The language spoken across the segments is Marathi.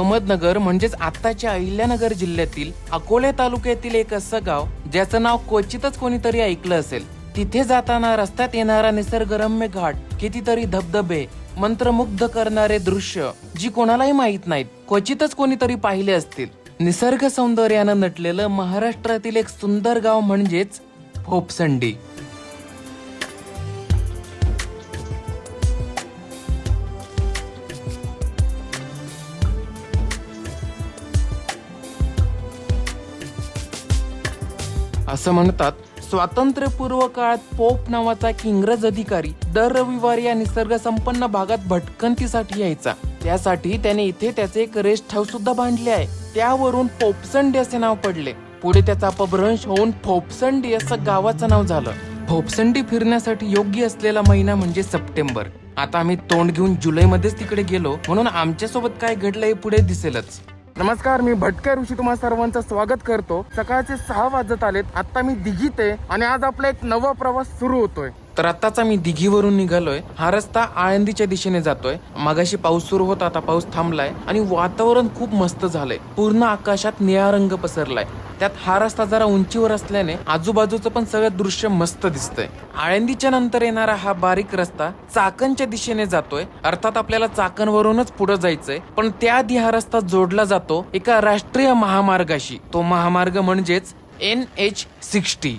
अहमदनगर म्हणजेच आत्ताच्या अहिल्यानगर जिल्ह्यातील अकोले तालुक्यातील एक असं गाव ज्याचं नाव क्वचितच कोणीतरी ऐकलं असेल. तिथे जाताना रस्त्यात येणारा निसर्गरम्य घाट कितीतरी धबधबे मंत्रमुग्ध करणारे दृश्य जी कोणालाही माहीत नाहीत क्वचितच कोणीतरी पाहिले असतील. निसर्ग सौंदर्यानं नटलेलं महाराष्ट्रातील एक सुंदर गाव म्हणजेच फोपसंडी असं म्हणतात. स्वातंत्र्यपूर्व काळात पोप नावाचा एक इंग्रज अधिकारी दर रविवारी या निसर्ग संपन्न भागात भटकंतीसाठी यायचा. त्यासाठी त्याने इथे त्याचे एक रेस्ट हाऊस सुद्धा बांधले आहे. त्यावरून पोपसंडी असे नाव पडले. पुढे त्याचा अपभ्रंश होऊन फोपसंडी असं गावाचं नाव झालं. फोपसंडी फिरण्यासाठी योग्य असलेला महिना म्हणजे सप्टेंबर. आता आम्ही तोंड घेऊन जुलैमध्येच तिकडे गेलो म्हणून आमच्यासोबत काय घडलं हे पुढे दिसेलच. नमस्कार मी भटक्या ऋषी तुम्हा सर्वांचं स्वागत करतो. सकाळचे सहा वाजत आलेत. आता मी दिघीत आहे आणि आज आपला एक नवा प्रवास सुरू होतोय. तर आत्ताचा मी दिघीवरून निघालोय. हा रस्ता आळंदीच्या दिशेने जातोय. मागाशी पाऊस सुरू होता आता पाऊस थांबलाय आणि वातावरण खूप मस्त झालंय. पूर्ण आकाशात निळा रंग पसरलाय. त्यात हा रस्ता जरा उंचीवर असल्याने आजूबाजूचं पण सगळं दृश्य मस्त दिसतंय. आळंदीच्या नंतर येणारा हा बारीक रस्ता चाकणच्या दिशेने जातोय. अर्थात आपल्याला चाकणवरूनच पुढे जायचंय. पण त्याआधी हा रस्ता जोडला जातो एका राष्ट्रीय महामार्गाशी. तो महामार्ग म्हणजेच एन एच सिक्स्टी.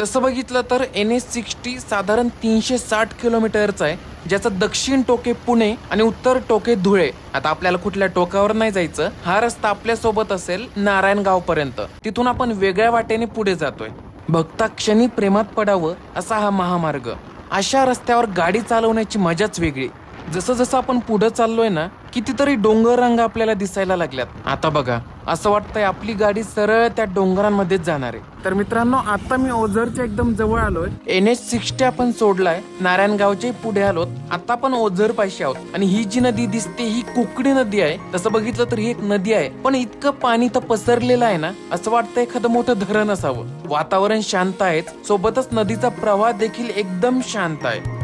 तसं बघितलं तर एन एस सिक्स्टी साधारण तीनशे साठ किलोमीटरचा आहे ज्याचं दक्षिण टोके पुणे आणि उत्तर टोके धुळे. आता आपल्याला कुठल्या टोकावर नाही जायचं हा रस्ता आपल्यासोबत असेल नारायणगाव पर्यंत तिथून आपण वेगळ्या वाटेने पुढे जातोय. भक्ता क्षणी प्रेमात पडावं असा हा महामार्ग. अशा रस्त्यावर गाडी चालवण्याची मजाच वेगळी. जसं जसं आपण पुढे चाललोय ना कितीतरी डोंगर रंग आपल्याला दिसायला लागल्यात. आता बघा. असं वाटतंय आपली गाडी सरळ त्या डोंगरांमध्येच जाणार आहे. तर मित्रांनो आता मी ओझरच्या एकदम जवळ आलोय. एन एच सिक्स्टी आपण सोडलाय नारायणगावच्या पुढे आलोत. आता आपण ओझर पाशी आहोत. आणि ही जी नदी दिसते ही कुकडी नदी आहे. तसं बघितलं तर ही एक नदी आहे. पण इतकं पाणी तर पसरलेलं आहे ना असं वाटतं एखादं मोठं धरण असावं. वातावरण शांत आहे सोबतच नदीचा प्रवाह देखील एकदम शांत आहे.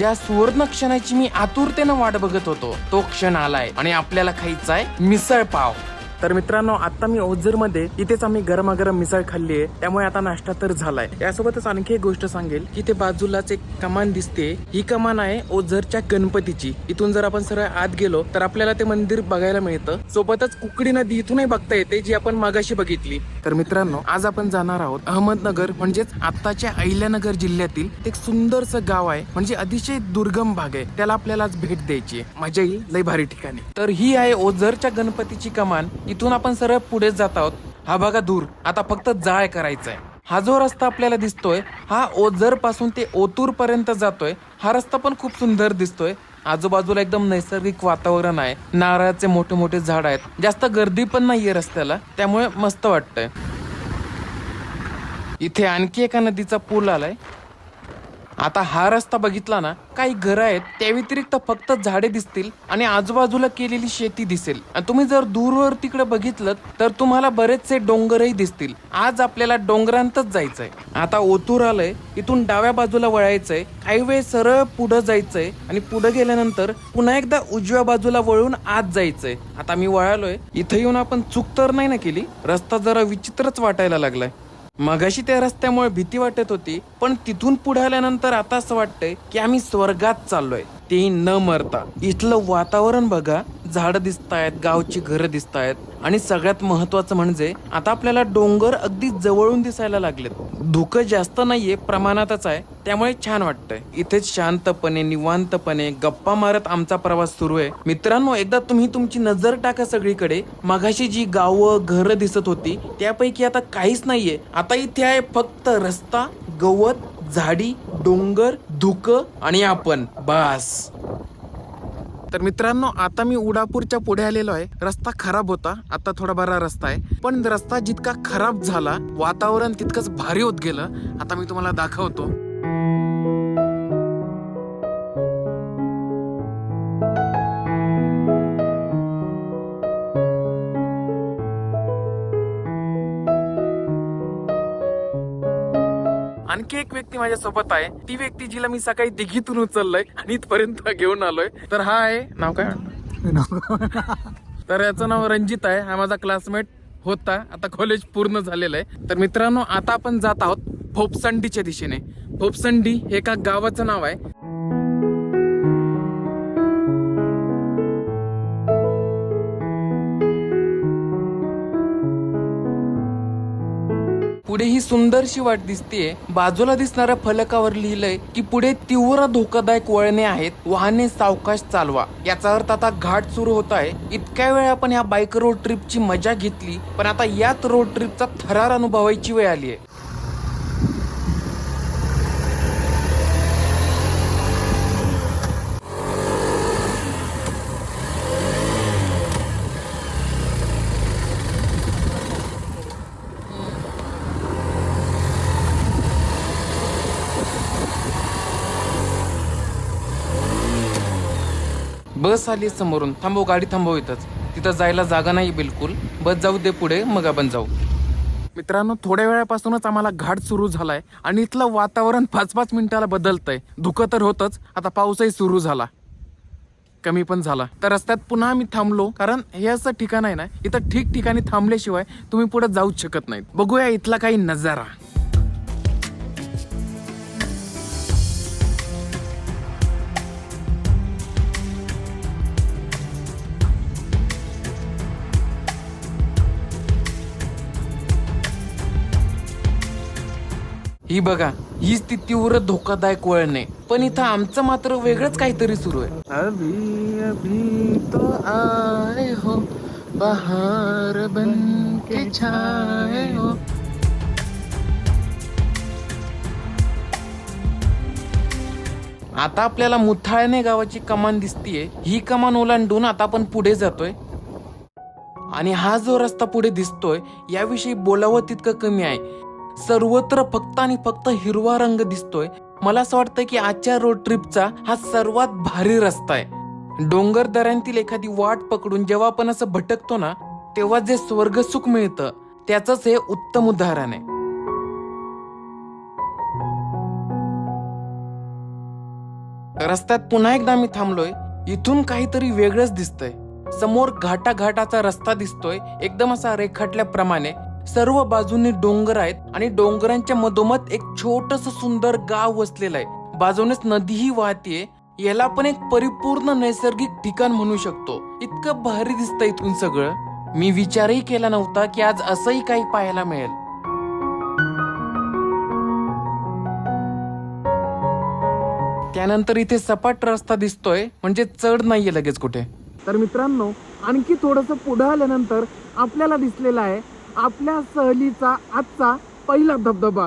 ज्या सुवर्ण क्षणाची मी आतुरतेनं वाट बघत होतो तो क्षण आलाय आणि आपल्याला खायचा आहे मिसळ पाव. तर मित्रांनो आता मी ओझरमध्ये इथेच आम्ही गरमागरम मिसळ खाल्ली आहे. त्यामुळे आता नाश्ता तर झालाय. यासोबतच आणखी एक गोष्ट सांगेल की ते बाजूलाच एक कमान दिसते. ही कमान आहे ओझरच्या गणपतीची. इथून जर आपण सरळ आत गेलो तर आपल्याला ते मंदिर बघायला मिळतं. सोबतच कुकडी नदी इथूनही बघता येते जी आपण मागाशी बघितली. तर मित्रांनो आज आपण जाणार आहोत अहमदनगर म्हणजेच आत्ताच्या अहिल्यानगर जिल्ह्यातील एक सुंदरसं गाव आहे. म्हणजे अतिशय दुर्गम भाग आहे. त्याला आपल्याला आज भेट द्यायची आहे. मजा येईल. लय भारी ठिकाणी. तर ही आहे ओझरच्या गणपतीची कमान. इथून आपण सरळ पुढे जात आहोत. हा बघा दूर आता फक्त जाळ करायचा आहे हा जो रस्ता आपल्याला दिसतोय हा ओझरपासून ते ओतूर पर्यंत जातोय. हा रस्ता पण खूप सुंदर दिसतोय. आजूबाजूला एकदम नैसर्गिक वातावरण आहे. नारळाचे मोठे मोठे झाड आहेत. जास्त गर्दी पण नाहीये रस्त्याला. त्यामुळे मस्त वाटतंय. इथे आणखी एका नदीचा पूल आलाय. आता हा रस्ता बघितला ना काही घरं आहेत त्या व्यतिरिक्त फक्त झाडे दिसतील आणि आजूबाजूला केलेली शेती दिसेल. आणि तुम्ही जर दूरवर तिकडे बघितलं तर तुम्हाला बरेचसे डोंगरही दिसतील. आज आपल्याला डोंगरांतच जायचंय. आता ओतूर आलंय इथून डाव्या बाजूला वळायचंय काही वेळ सरळ पुढं जायचंय आणि पुढे गेल्यानंतर पुन्हा एकदा उजव्या बाजूला वळून आत जायचंय. आता मी वळालोय इथं येऊन आपण चूक तर नाही ना केली? रस्ता जरा विचित्रच वाटायला लागलाय. मगाशी त्या रस्त्यामुळे भीती वाटत होती पण तिथून पुढे आल्यानंतर आता असं वाटतंय की आम्ही स्वर्गात चाललोय. तेही न मरता. इथलं वातावरण बघा. झाडं दिसतायत गावची घरं दिसतायत. आणि सगळ्यात महत्वाचं म्हणजे आता आपल्याला डोंगर अगदी जवळून दिसायला लागलेत. धुकं जास्त नाहीये प्रमाणातच आहे. त्यामुळे छान वाटतंय. इथेच शांतपणे निवांतपणे गप्पा मारत आमचा प्रवास सुरू आहे. मित्रांनो एकदा तुम्ही तुमची नजर टाका सगळीकडे. मगाशी जी गावं घरं दिसत होती त्यापैकी आता काहीच नाहीये. आता इथे आहे फक्त रस्ता गवत झाडी डोंगर धुकं आणि आपण. बास! तर मित्रांनो आता मी उडापूरच्या पुढे आलेलो आहे. रस्ता खराब होता. आता थोडा बरा रस्ता आहे. पण रस्ता जितका खराब झाला वातावरण तितकंच भारी होत गेलं. आता मी तुम्हाला दाखवतो. आणखी एक व्यक्ती माझ्या सोबत आहे. ती व्यक्ती जिला मी सकाळी दिघीतून उचललंय आणि इथपर्यंत घेऊन आलोय. तर हा आहे नाव काय तर याचं नाव रंजित आहे. हा माझा क्लासमेट होता. आता कॉलेज पूर्ण झालेलं आहे. तर मित्रांनो आता आपण जात आहोत फोपसंडीच्या दिशेने. फोपसंडी हे एका गावाचं नाव आहे. पुढे ही सुंदरशी वाट दिसतेय. बाजूला दिसणाऱ्या फलकावर लिहिलंय की पुढे तीव्र धोकादायक वळणे आहेत वाहने सावकाश चालवा. याचा अर्थ आता घाट सुरू होत आहे इतक्या वेळ आपण या बाईक रोड ट्रिपची मजा घेतली पण आता याच रोड ट्रिपचा थरार अनुभवायची वेळ आली आहे बस आली समोरून. थांबव गाडी थांबव इथंच. तिथं जायला जागा नाही बिलकुल. बस जाऊ दे पुढे मग आपण जाऊ. मित्रांनो थोड्या वेळापासूनच आम्हाला घाट सुरू झालाय आणि इथलं वातावरण पाच पाच मिनिटाला बदलतंय. धुकं तर होतच. आता पाऊसही सुरू झाला. कमी पण झाला. तर रस्त्यात पुन्हा आम्ही थांबलो कारण हे असं ठिकाण आहे ना इथं ठिकठिकाणी थांबल्याशिवाय तुम्ही पुढे जाऊच शकत नाहीत. बघूया इथला काही नजारा. ही बघा हीच ती तीव्र धोकादायक वळणे. पण इथं आमचं मात्र वेगळंच काहीतरी सुरू आहे. अभी अभी तो आए हो बहार बन के छाए हो। आता आपल्याला मुथाळणे गावाची कमान दिसतीये. ही कमान ओलांडून आता आपण पुढे जातोय. आणि हा जो रस्ता पुढे दिसतोय याविषयी बोलावं तितकं कमी आहे. सर्वत्र फक्त आणि फक्त हिरवा रंग दिसतोय. मला असं वाटतं की आजच्या रोड ट्रिपचा हा सर्वात भारी रस्ता आहे. डोंगर दऱ्यांतील एखादी वाट पकडून जेव्हा आपण असं भटकतो ना तेव्हा जे स्वर्ग सुख मिळतं त्याचंच हे उत्तम उदाहरण आहे. रस्त्यात पुन्हा एकदा मी थांबलोय. इथून काहीतरी वेगळंच दिसतंय. समोर घाटाघाटाचा रस्ता दिसतोय. एकदम असा रेखाटल्याप्रमाणे. सर्व बाजूनी डोंगर आहेत आणि डोंगरांच्या मधोमध एक छोटस सुंदर गाव वसलेलं आहे. बाजूनेच नदीही वाहतीये. याला आपण एक परिपूर्ण नैसर्गिक ठिकाण म्हणू शकतो. इतकं भारी दिसतं इथून सगळं. मी विचारही केला नव्हता की आज असंही काही पाहायला मिळेल. त्यानंतर इथे सपाट रस्ता दिसतोय म्हणजे चढ नाहीये लगेच कुठे. तर मित्रांनो आणखी थोडस पुढे आल्यानंतर आपल्याला दिसलेला आहे आपल्या सहलीचा आजचा पहिला धबधबा.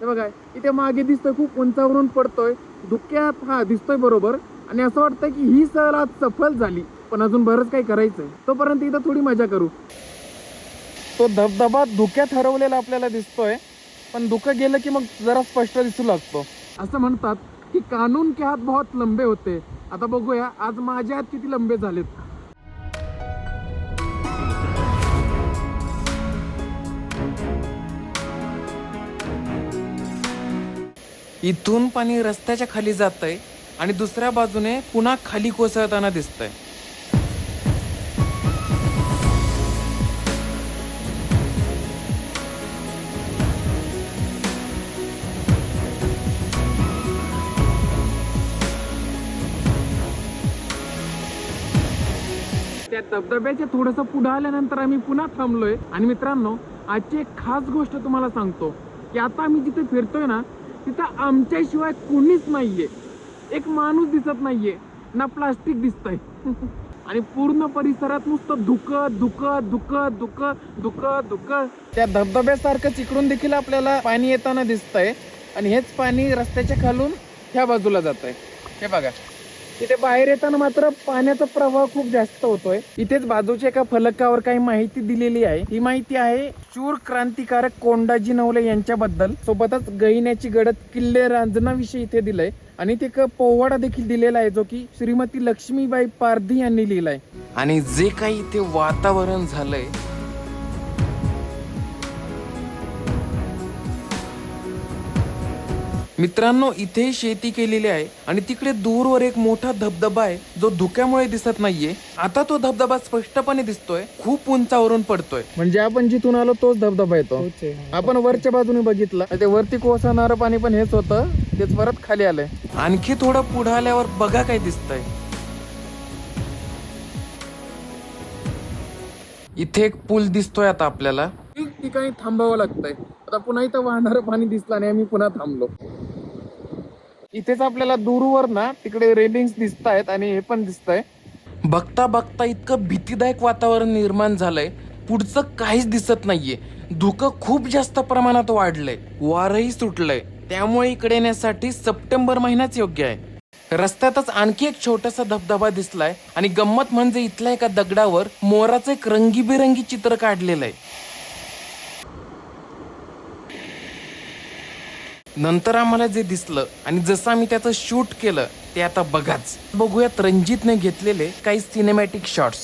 हे बघा इथे मागे दिसतोय खूप उंचावरून पडतोय. धुक्यात हा दिसतोय बरोबर. आणि असं वाटतं की ही सहल आज सफल झाली पण अजून बरंच काही करायचंय. तोपर्यंत इथं थोडी मजा करू. तो धबधबा धुक्यात हरवलेला आपल्याला दिसतोय पण धुकं गेलं की मग जरा स्पष्ट दिसू लागतो. असं म्हणतात की कानून के हात बहुत लंबे होते. आता बघूया आज माझे हात किती लंबे झालेत? इथून पाणी रस्त्याच्या खाली जातंय आणि दुसऱ्या बाजूने पुन्हा खाली कोसळताना दिसतंय. त्या धबधब्याच्या थोडस पुढे आल्यानंतर आम्ही पुन्हा थांबलोय. आणि मित्रांनो आजची एक खास गोष्ट तुम्हाला सांगतो की आता आम्ही जिथे फिरतोय ना तिथं आमच्याशिवाय कोणीच नाहीये. एक माणूस दिसत नाहीये. ना प्लास्टिक दिसतंय. आणि पूर्ण परिसरात नुसतं धुकं धुकं धुकं धुकं धुकं धुकं. त्या धबधब्यासारखं चिकडून देखील आपल्याला पाणी येताना दिसतंय. आणि हेच पाणी रस्त्याच्या खालून ह्या बाजूला जात आहे हे बघा. तिथे बाहेर येताना मात्र पाण्याचा प्रवाह खूप जास्त होतोय. इथेच बाजूच्या एका फलकावर काही माहिती दिलेली आहे. ही माहिती आहे शूर क्रांतिकारक कोंडाजी नवले यांच्याबद्दल. सोबतच गहिण्याची गडद किल्ले रांजनाविषयी इथे दिलंय आणि ते एक पोवाडा देखील दिलेला आहे जो की श्रीमती लक्ष्मीबाई पारधी यांनी लिहिलाय. आणि जे काही इथे वातावरण झालंय मित्रांनो इथे शेती केलेली आहे आणि तिकडे दूरवर एक मोठा धबधबा आहे जो धुक्यामुळे दिसत नाहीये. आता तो धबधबा स्पष्टपणे दिसतोय खूप उंचावरून पडतोय. म्हणजे आपण जिथून आलो तोच धबधबा येतो. आपण वरच्या बाजूने बघितलं. ते वरती कोसळणारं पाणी पण हेच होतं तेच परत खाली आलंय. आणखी थोडं पुढे आल्यावर बघा काय दिसतंय. इथे एक पूल दिसतोय आता आपल्याला. ठीक ठिकाणी थांबावं लागतंय. आता पुन्हा इथं वाहणारं पाणी दिसलं आणि आम्ही पुन्हा थांबलो. इथेच आपल्याला दूरवर ना तिकडे रेलिंग्स दिसत आहेत आणि हे पण दिसतंय. बघता बघता इतकं भीतीदायक वातावरण निर्माण झालंय. पुढचं काहीच दिसत नाहीये. धुकं खूप जास्त प्रमाणात वाढलंय. वारही सुटलंय. त्यामुळे इकडे येण्यासाठी सप्टेंबर महिनाच योग्य आहे. रस्त्यातच आणखी एक छोटासा धबधबा दिसलाय. आणि गंमत म्हणजे इथल्या एका दगडावर मोराचं एक रंगीबेरंगी चित्र काढलेलं आहे. नंतर आम्हाला जे दिसलं आणि जसं आम्ही त्याचं शूट केलं ते आता बघाच. बघूयात रणजितने घेतलेले काही सिनेमॅटिक शॉट्स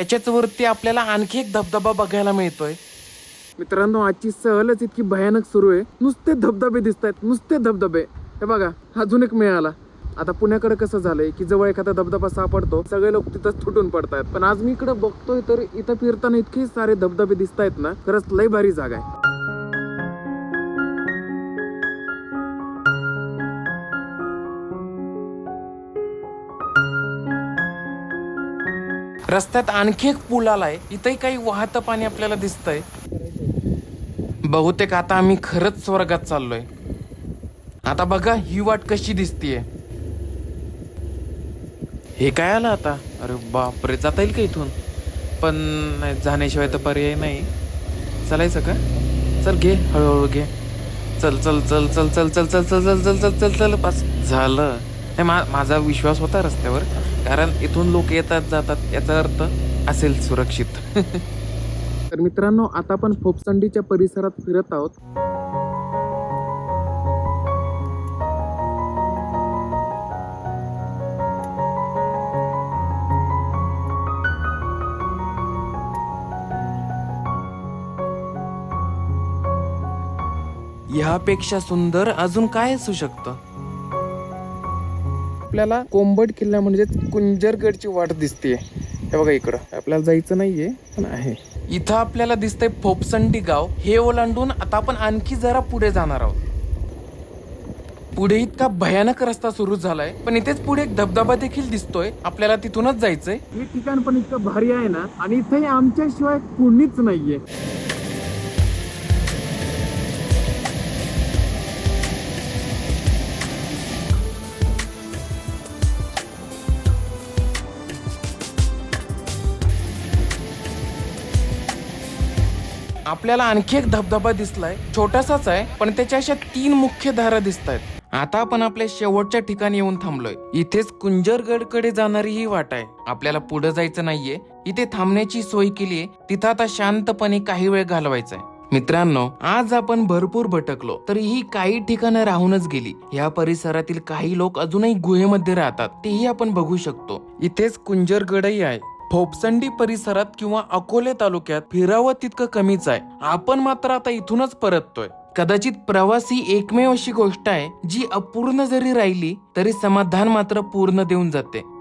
त्याच्याच वरती आपल्याला आणखी एक धबधबा बघायला मिळतोय. मित्रांनो आजची सहलच इतकी भयानक सुरू आहे. नुसते धबधबे दिसत आहेत नुसते धबधबे. हे बघा अजून एक मिळाला. आता पुण्याकडे कसं झालंय की जवळ एखादा धबधबा सापडतो सगळे लोक तिथंच तुटून पडतायत. पण आज मी इकडे बघतोय तर इथं फिरताना इतके सारे धबधबे दिसत आहेत ना खरंच लय भारी जागा आहे. रस्त्यात आणखी एक पूल आलाय इथंही काही वाहतं पाणी आपल्याला दिसतंय बहुतेक आता आम्ही खरंच स्वर्गात चाललोय आता बघा ही वाट कशी दिसतीये हे काय आलं आता अरे बापरे जाता येईल का इथून पण नाही, जाण्याशिवाय तर पर्याय नाही चालायचं का चल घे हळूहळू घे चल चल चल चल चल चल चल चल चल चल चल चल चल बस झालं नाही मा माझा विश्वास होता रस्त्यावर कारण इथून लोक येतात जातात याचा अर्थ असेल सुरक्षित. तर मित्रांनो आता आपण फोपसंडीच्या परिसरात फिरत आहोत. ह्यापेक्षा सुंदर अजून काय असू शकतं? आपल्याला कोंबड किल्ला म्हणजे कुंजरगडची वाट दिसते हे बघा इकडं. आपल्याला जायचं नाहीये पण आहे. इथं आपल्याला दिसतंय फोपसंडी गाव. हे ओलांडून आता आपण आणखी जरा पुढे जाणार आहोत. पुढे इतका भयानक रस्ता सुरू झालाय पण इथेच पुढे एक धबधबा देखील दिसतोय. आपल्याला तिथूनच जायचंय. हे ठिकाण पण इतकं भारी आहे ना आणि इथे आमच्याशिवाय कोणीच नाहीये. आपल्याला आणखी एक धबधबा दिसलाय. छोटासाच आहे पण त्याच्या अशा तीन मुख्य धारा दिसत आहेत आता आपण आपल्या शेवटच्या ठिकाणी येऊन थांबलोय. इथेच कुंजरगडकडे जाणारी ही वाट आहे. आपल्याला पुढे जायचं नाहीये. इथे थांबण्याची सोय केलीये तिथं आता शांतपणे काही वेळ घालवायचा आहे मित्रांनो आज आपण भरपूर भटकलो तरीही काही ठिकाणं राहूनच गेली. या परिसरातील काही लोक अजूनही गुहेमध्ये राहतात. तेही आपण बघू शकतो. इथेच कुंजरगडही आहे. फोपसंडी परिसरात किंवा अकोले तालुक्यात फिरावं तितकं कमीच आहे. आपण मात्र आता इथूनच परततोय. कदाचित प्रवास ही एकमेव अशी गोष्ट आहे जी अपूर्ण जरी राहिली तरी समाधान मात्र पूर्ण देऊन जाते.